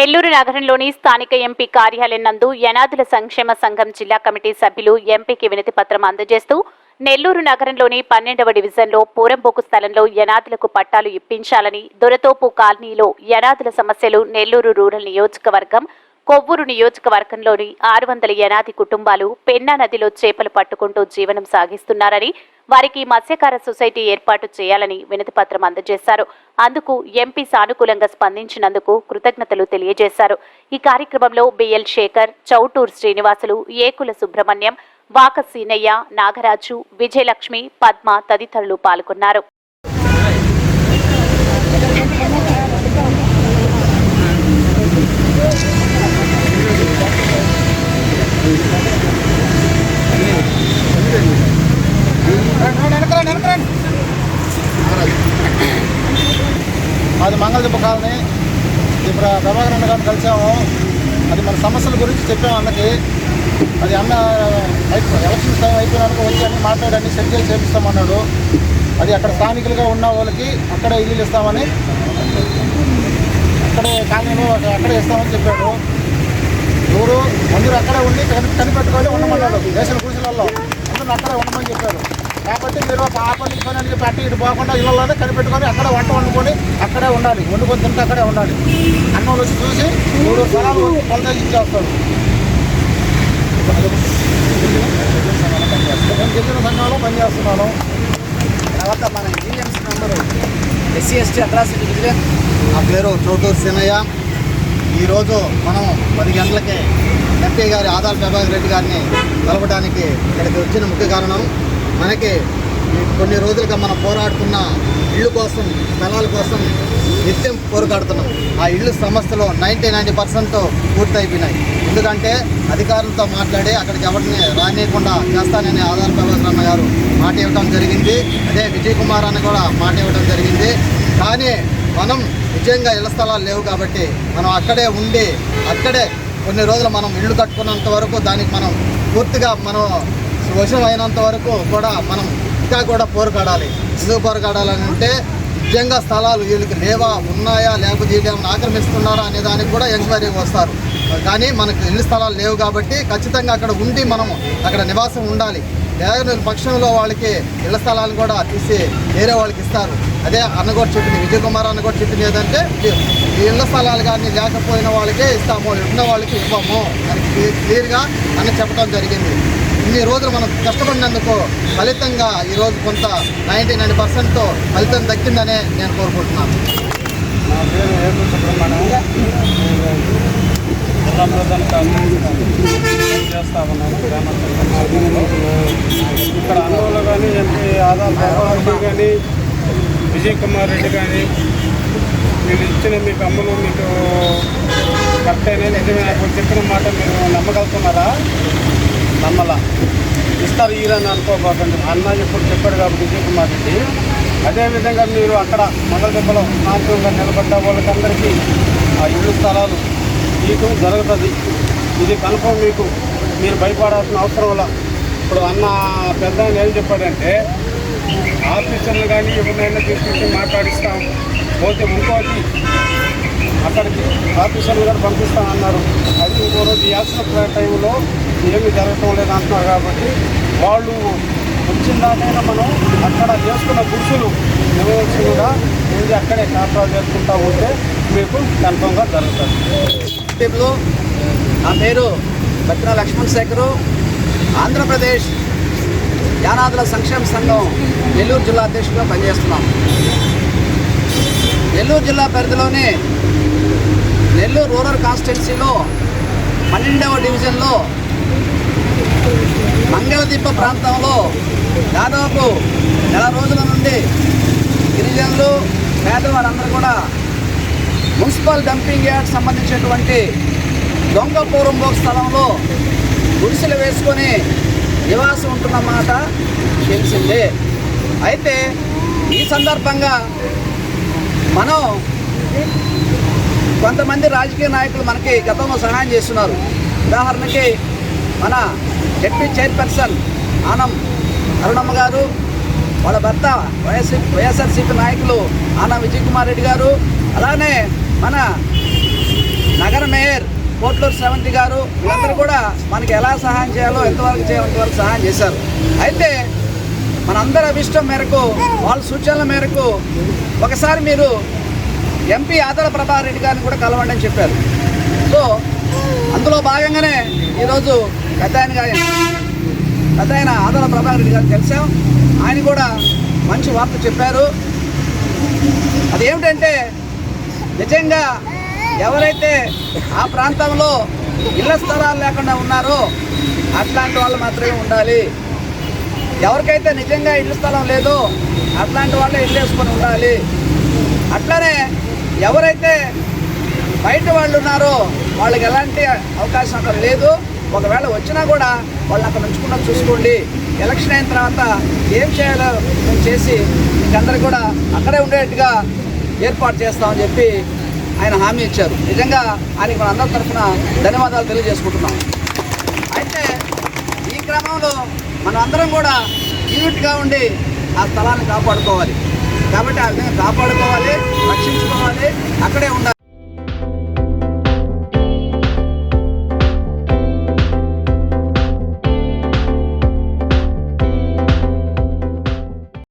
నెల్లూరు నగరంలోని స్థానిక ఎంపీ కార్యాలయం నందు యనాదుల సంక్షేమ సంఘం జిల్లా కమిటీ సభ్యులు ఎంపీకి వినతి పత్రం అందజేస్తూ నెల్లూరు నగరంలోని పన్నెండవ డివిజన్లో పూరంబోకు స్థలంలో యనాదులకు పట్టాలు ఇప్పించాలని దొరతోపు కాలనీలో యనాదుల సమస్యలు నెల్లూరు రూరల్ నియోజకవర్గం కొవ్వూరు నియోజకవర్గంలోని ఆరు వందల ఎనాది కుటుంబాలు పెన్నా నదిలో చేపలు పట్టుకుంటూ జీవనం సాగిస్తున్నారని వారికి మత్స్యకార సొసైటీ ఏర్పాటు చేయాలని వినతిపత్రం అందజేశారు. అందుకు ఎంపీ సానుకూలంగా స్పందించినందుకు కృతజ్ఞతలు తెలియజేశారు. ఈ కార్యక్రమంలో బిఎల్ శేఖర్ చౌటూర్ శ్రీనివాసులు ఏకుల సుబ్రహ్మణ్యం వాక సీనయ్య నాగరాజు విజయలక్ష్మి పద్మ తదితరులు పాల్గొన్నారు. అది మంగళదీప కాలనీ. ఇప్పుడు ప్రభాకర్ అన్న గారిని కలిసాము. అది మన సమస్యల గురించి చెప్పాము అన్నకి. అది అన్న అయిపో- టైం అయిపోయినాక వచ్చి అన్ని మాట్లాడని సెట్ చేసి చేపిస్తామన్నాడు అది అక్కడ స్థానికులుగా ఉన్న వాళ్ళకి అక్కడే ఇల్లు ఇస్తామని అక్కడే కాలనీలో అక్కడే ఇస్తామని చెప్పాడు. ఎవరు? అందరూ అక్కడే ఉండి కని- కనిపెట్టుకొని ఉండమన్నాడు. దేశం గుడిసెలలో అందరూ అక్కడే ఉండమని చెప్పారు లేకపోతే మీరు ఆ పని ఈ ఇటు పోకుండా ఇళ్ళలోనే కనిపెట్టుకొని అక్కడ వంట వండుకొని అక్కడే ఉండాలి. వండుకొని తింటే అక్కడే ఉండాలి. అన్నం వచ్చి చూసి మూడు స్థలాలు కొలత ఇచ్చేస్తారు. నేను గిరిజన సంఘంలో పనిచేస్తున్నాను తర్వాత మన Indians number SC ST atrocity vigilance నా పేరు చోటూరు సినయ్య. ఈరోజు మనం పది గంటలకి ఎంపీ గారి ఆధార్ ప్రభాకర్ రెడ్డి గారిని కలవడానికి ఇక్కడికి వచ్చిన ముఖ్య కారణం మనకి కొన్ని రోజులుగా మనం పోరాడుతున్న ఇళ్ళు కోసం స్థలాల కోసం నిత్యం పోరాడుతున్నాం ఆ ఇళ్ళు సమస్యలో నైంటీ నైంటీ పర్సెంట్ పూర్తయిపోయినాయి. ఎందుకంటే అధికారులతో మాట్లాడి అక్కడికి ఎవరిని రానియకుండా చేస్తానని ఆధార్ ప్రభాకరణ గారు మాట ఇవ్వడం జరిగింది. అదే విజయ్ కుమార్ అని కూడా మాట ఇవ్వడం జరిగింది. కానీ మనం నిజంగా ఇళ్ళ స్థలాలు లేవు కాబట్టి మనం అక్కడే ఉండి అక్కడే కొన్ని రోజులు మనం ఇల్లు కట్టుకున్నంత వరకు దానికి మనం పూర్తిగా మనం వశం అయినంత వరకు కూడా మనం ఇంకా కూడా పోరుకాడాలి. ఎందుకు పోరుకాడాలని అంటే నిజంగా స్థలాలు వీళ్ళకి లేవా ఉన్నాయా లేకపోతే వీళ్ళు ఏమైనా ఆక్రమిస్తున్నారా అనే దానికి కూడా ఎంక్వైరీ వస్తారు కానీ మనకు ఇల్లు స్థలాలు లేవు కాబట్టి ఖచ్చితంగా అక్కడ ఉండి మనము అక్కడ నివాసం ఉండాలి. లేని పక్షంలో వాళ్ళకి ఇళ్ళ స్థలాలు కూడా తీసి వేరే వాళ్ళకి ఇస్తారు. అదే అన్న కూడా చెప్పింది విజయ్ కుమార్ అన్న కూడా చెప్పింది ఏదంటే ఈ ఇళ్ళ స్థలాలు కానీ లేకపోయిన వాళ్ళకే ఇస్తాము ఉన్న వాళ్ళకి ఇవ్వము అని క్లియర్గా అన్న చెప్పడం జరిగింది. ఇన్ని రోజులు మనం కష్టపడినందుకు ఫలితంగా ఈరోజు కొంత నైంటీ నైన్ పర్సెంట్ ఫలితం దక్కిందనే నేను కోరుకుంటున్నాను. నా పేరు ఏడు సుబ్రహ్మణ్యం. జిల్లా ప్రధాన చేస్తా ఉన్నాను. ఇక్కడ అనువులు కానీ ఎంపీ రెడ్డి కానీ విజయ్ కుమార్ రెడ్డి కానీ మీరు ఇచ్చిన మీకు అమ్ములు మీకు కరెక్టేనే నిజమే ఇప్పుడు చెప్పిన మాట మీరు నమ్మగలుగుతున్నారా? నమ్మలా. ఇస్తారు ఈరని అనుకోబోకండి. అన్న ఇప్పుడు చెప్పాడు కాబట్టి విజయ్ కుమార్ రెడ్డి. అదేవిధంగా మీరు అక్కడ మొదటి దెబ్బలో నిలబడ్డ వాళ్ళకందరికీ ఆ ఇల్లు స్థలాలు మీకు జరుగుతుంది. ఇది కన్ఫర్మ్ మీకు. మీరు భయపడాల్సిన అవసరం లేదు ఇప్పుడు అన్న పెద్ద ఆయన ఏం చెప్పాడంటే ఆఫీసర్లు కానీ ఎవరినైనా తీసుకొచ్చి మాట్లాడిస్తాం. పోతే ఇంకోటి అక్కడికి ఆఫీసర్లు కూడా పంపిస్తామన్నారు అది ఇంకో రోజు యాత్ర టైంలో ఏమీ జరగటం లేదు అంటున్నారు కాబట్టి వాళ్ళు వచ్చిన దాకైనా మనం అక్కడ చేసుకున్న గుర్తులు నిర్వహించి కూడా ఏది అక్కడే కాపురాలు చేసుకుంటా ఉంటే మీకు కన్ఫర్మ్గా జరుగుతుంది. టీంలో నా పేరు బత్తిన లక్ష్మణ్ శేఖరు. ఆంధ్రప్రదేశ్ యానాదుల సంక్షేమ సంఘం నెల్లూరు జిల్లా అధ్యక్షుడిగా పనిచేస్తున్నాం. నెల్లూరు జిల్లా పరిధిలోనే నెల్లూరు రూరల్ కాన్స్టిట్యున్సీలో పన్నెండవ డివిజన్లో మంగళదిప్ప ప్రాంతంలో దాదాపు నెల రోజుల నుండి గిరిజనులు పేదవారందరూ కూడా మున్సిపల్ డంపింగ్ యార్డ్ సంబంధించినటువంటి దొంగ పూర్వంబోక్ స్థలంలో గుడిసెలు వేసుకొని నివాసం ఉంటున్న మాట తెలిసిందే. అయితే ఈ సందర్భంగా మనం కొంతమంది రాజకీయ నాయకులు మనకి గతంలో సహాయం చేస్తున్నారు. ఉదాహరణకి మన జడ్పీ చైర్పర్సన్ ఆనం అరుణమ్మ గారు వాళ్ళ భర్త వైఎస్ వైఎస్ఆర్సీపీ నాయకులు ఆనం విజయ్ కుమార్ రెడ్డి గారు అలానే మన నగర మేయర్ కోట్లూరు శ్రవంతి గారు వీళ్ళందరూ కూడా మనకి ఎలా సహాయం చేయాలో ఎంతవరకు చేయాలో ఎంతవరకు సహాయం చేశారు. అయితే మనందరి అభిష్టం మేరకు వాళ్ళ సూచనల మేరకు ఒకసారి మీరు ఎంపీ ఆదల ప్రభాకర్ రెడ్డి గారిని కూడా కలవండి అని చెప్పారు. సో అందులో భాగంగానే ఈరోజు పెద్ద ఆయన గారి పెద్ద ఆయన ఆదల ప్రభాకర్ రెడ్డి గారిని కలిసాం ఆయన కూడా మంచి వార్త చెప్పారు. అదేమిటంటే నిజంగా ఎవరైతే ఆ ప్రాంతంలో ఇళ్ళ స్థలాలు లేకుండా ఉన్నారో అట్లాంటి వాళ్ళు మాత్రమే ఉండాలి. ఎవరికైతే నిజంగా ఇల్లు స్థలం లేదో అట్లాంటి వాళ్ళే ఇల్లు వేసుకొని ఉండాలి. అట్లనే ఎవరైతే బయట వాళ్ళు ఉన్నారో వాళ్ళకి ఎలాంటి అవకాశం అక్కడ లేదు. ఒకవేళ వచ్చినా కూడా వాళ్ళు అక్కడ ఉంచకుండా చూసుకోండి. ఎలక్షన్ అయిన తర్వాత ఏం చేయాలో మేము చేసి మీకందరూ కూడా అక్కడే ఉండేట్టుగా ఏర్పాటు చేస్తామని చెప్పి ఆయన హామీ ఇచ్చారు. నిజంగా ఆయనకి మన అందరి తరఫున ధన్యవాదాలు తెలియజేసుకుంటున్నాం. అయితే ఈ క్రమంలో మనం అందరం కూడా యూనిట్గా ఉండి ఆ స్థలాన్ని కాపాడుకోవాలి. కాబట్టి ఆ విధంగా కాపాడుకోవాలి. రక్షించుకోవాలి. అక్కడే ఉండాలి.